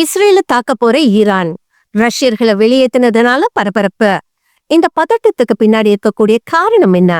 இஸ்ரேல தாக்க போற ஈரான். ரஷ்யர்களை வெளியேற்றினதுனால பரபரப்பு. இந்த பதட்டத்துக்கு பின்னாடி இருக்கக்கூடிய காரணம் என்ன?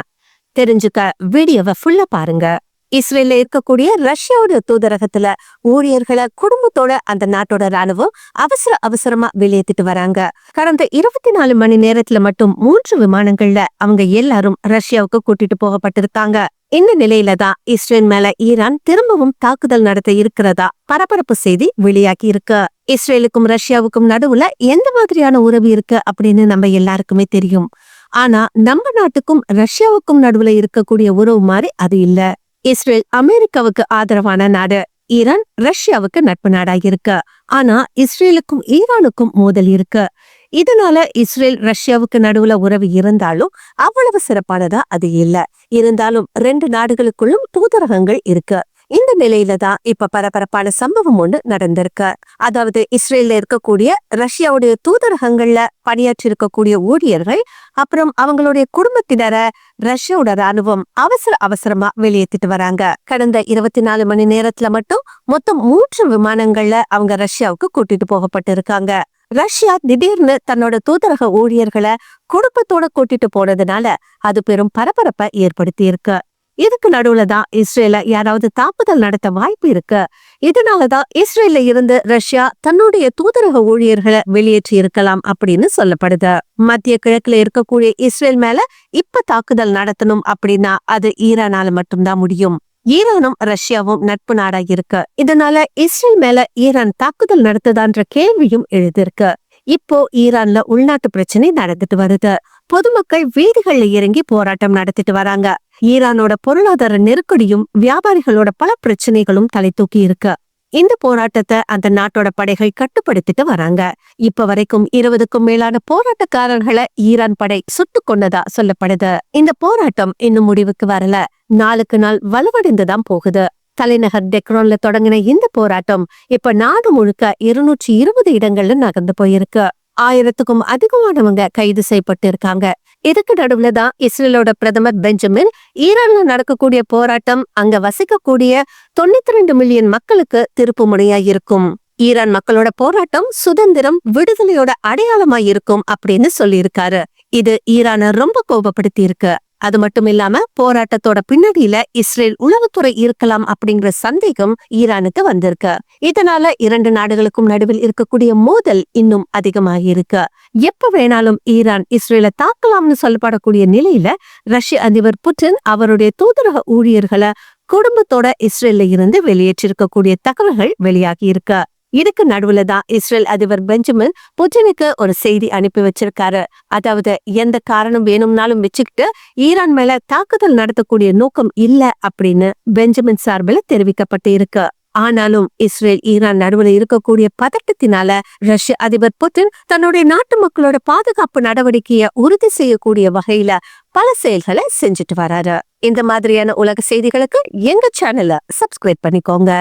தெரிஞ்சுக்க வீடியோவை ஃபுல்லா பாருங்க. இஸ்ரேல்ல இருக்கக்கூடிய ரஷ்யாவோட தூதரகத்துல ஊழியர்களை குடும்பத்தோட அந்த நாட்டோட ராணுவம் அவசர அவசரமா வெளியேத்திட்டு வராங்க. கடந்த இருபத்தி நாலு மணி நேரத்துல மட்டும் மூன்று விமானங்கள்ல அவங்க எல்லாரும் ரஷ்யாவுக்கு கூட்டிட்டு போகப்பட்டிருக்காங்க. இந்த நிலையில தான் இஸ்ரேல் மேல ஈரான் திரும்பவும் தாக்குதல் நடத்த இருக்கிறதா பரபரப்பு செய்தி வெளியாகி இருக்கு. இஸ்ரேலுக்கும் ரஷ்யாவுக்கும் நடுவுல எந்த மாதிரியான உறவு இருக்கு அப்படின்னு நம்ம எல்லாருக்குமே தெரியும். ஆனா நம்ம நாட்டுக்கும் ரஷ்யாவுக்கும் நடுவுல இருக்கக்கூடிய உறவு மாதிரி அது இல்ல. இஸ்ரேல் அமெரிக்காவுக்கு ஆதரவான நாடு ஈரான் ரஷ்யாவுக்கு நட்பு நாடாக இருக்கு. ஆனா இஸ்ரேலுக்கும் ஈரானுக்கும் மோதல் இருக்கு. இதனால இஸ்ரேல் ரஷ்யாவுக்கு நடுவுல உறவு இருந்தாலும் அவ்வளவு சிறப்பானதா அது இல்ல. இருந்தாலும் ரெண்டு நாடுகளுக்குள்ளும் தூதரகங்கள் இருக்கு. இந்த நிலையில தான் இப்ப பரபரப்பான சம்பவம் ஒண்ணு நடந்திருக்கு. அதாவது இஸ்ரேல்ல இருக்கக்கூடிய ரஷ்யாவுடைய தூதரகங்கள்ல பணியாற்றி இருக்கக்கூடிய ஊழியர்கள் அப்புறம் அவங்களுடைய குடும்பத்தினரை ரஷ்யாவோட ராணுவம் அவசர அவசரமா வெளியேற்றிட்டு வராங்க. கடந்த இருபத்தி நாலு மணி நேரத்துல மட்டும் மொத்தம் மூன்று விமானங்கள்ல அவங்க ரஷ்யாவுக்கு கூட்டிட்டு போகப்பட்டிருக்காங்க. ரஷ்யா திடீர்னு தன்னோட தூதரக ஊழியர்களை குடும்பத்தோட கூட்டிட்டு போனதுனால அது பெரும் பரபரப்பை ஏற்படுத்தி இருக்கு. இதுக்கு நடுவுல தான் இஸ்ரேல யாராவது தாக்குதல் நடத்த வாய்ப்பு இருக்கு. இதனாலதான் இஸ்ரேல்ல இருந்து ரஷ்யா தன்னுடைய தூதரக ஊழியர்களை வெளியேற்றி இருக்கலாம் அப்படின்னு சொல்லப்படுது. மத்திய கிழக்குல இருக்கக்கூடிய இஸ்ரேல் மேல இப்ப தாக்குதல் நடத்தணும் அப்படின்னா அது ஈரானால மட்டும்தான் முடியும். ஈரானும் ரஷ்யாவும் நட்பு நாடா இருக்கு. இதனால இஸ்ரேல் மேல ஈரான் தாக்குதல் நடத்துதான்ற கேள்வியும் எழுதிருக்கு இப்போ ஈரான்ல உள்நாட்டு பிரச்சனை நடந்துட்டு வருது. பொதுமக்கள் வீடுகள்ல இறங்கி போராட்டம் நடத்திட்டு வராங்க. ஈரானோட பொருளாதார நெருக்கடியும் வியாபாரிகளோட பல பிரச்சனைகளும் தலை தூக்கி இருக்கு. இந்த போராட்டத்தை அந்த நாட்டோட படைகள் கட்டுப்படுத்திட்டு வராங்க. இப்ப வரைக்கும் இருபதுக்கும் மேலான போராட்டக்காரர்களை ஈரான் படை சுட்டு கொண்டதா சொல்லப்படுது. இந்த போராட்டம் இன்னும் முடிவுக்கு வரல. நாளுக்கு நாள் வலுவடைந்துதான் போகுது. தலைநகர் டெக்ரோன்ல தொடங்கின இந்த போராட்டம் இப்ப நாடு முழுக்க இருநூற்றி இருபது இடங்கள்ல நகர்ந்து போயிருக்கு. ஆயிரத்துக்கும் அதிகமானவங்க கைது செய்யப்பட்டு இருக்காங்க இதுக்கு நடுவுல தான் இஸ்ரேலோட பிரதமர் பெஞ்சமின் ஈரான்ல நடக்கக்கூடிய போராட்டம் அங்க வசிக்கக்கூடிய தொண்ணூத்தி ரெண்டு மில்லியன் மக்களுக்கு திருப்பு முனையா இருக்கும். ஈரான் மக்களோட போராட்டம் சுதந்திரம் விடுதலையோட அடையாளமா இருக்கும் அப்படின்னு சொல்லியிருக்காரு. இது ஈரான ரொம்ப கோபப்படுத்தி இருக்கு அது மட்டும் இல்லாம போராட்டத்தோட பின்னணியில இஸ்ரேல் உளவுத்துறை இருக்கலாம் அப்படிங்கிற சந்தேகம் ஈரானுக்கு வந்திருக்கு. இதனால இரண்டு நாடுகளுக்கும் நடுவில் இருக்கக்கூடிய மோதல் இன்னும் அதிகமாகி இருக்கு எப்ப வேணாலும் ஈரான் இஸ்ரேலை தாக்கலாம்னு சொல்லப்படக்கூடிய நிலையில ரஷ்ய அதிபர் புட்டின் அவருடைய தூதரக ஊழியர்களை குடும்பத்தோட இஸ்ரேல்ல இருந்து வெளியேற்றிருக்கக்கூடிய தகவல்கள் வெளியாகி இருக்கு இதுக்கு நடுவுல தான் இஸ்ரேல் அதிபர் பெஞ்சமின் புட்டினுக்கு ஒரு செய்தி அனுப்பி வச்சிருக்காரு. அதாவது எந்த காரணம் வேணும்னாலும் வச்சுக்கிட்டு ஈரான் மேல தாக்குதல் நடத்தக்கூடிய நோக்கம் இல்ல அப்படின்னு பெஞ்சமின் சார்பில் தெரிவிக்கப்பட்டு இருக்கு ஆனாலும் இஸ்ரேல் ஈரான் நடுவுல இருக்கக்கூடிய பதட்டத்தினால ரஷ்ய அதிபர் புட்டின் தன்னுடைய நாட்டு மக்களோட பாதுகாப்பு நடவடிக்கையை உறுதி செய்யக்கூடிய வகையில பல செயல்களை செஞ்சுட்டு வராரு. இந்த மாதிரியான உலக செய்திகளுக்கு எங்க சேனலை சப்ஸ்கிரைப் பண்ணிக்கோங்க.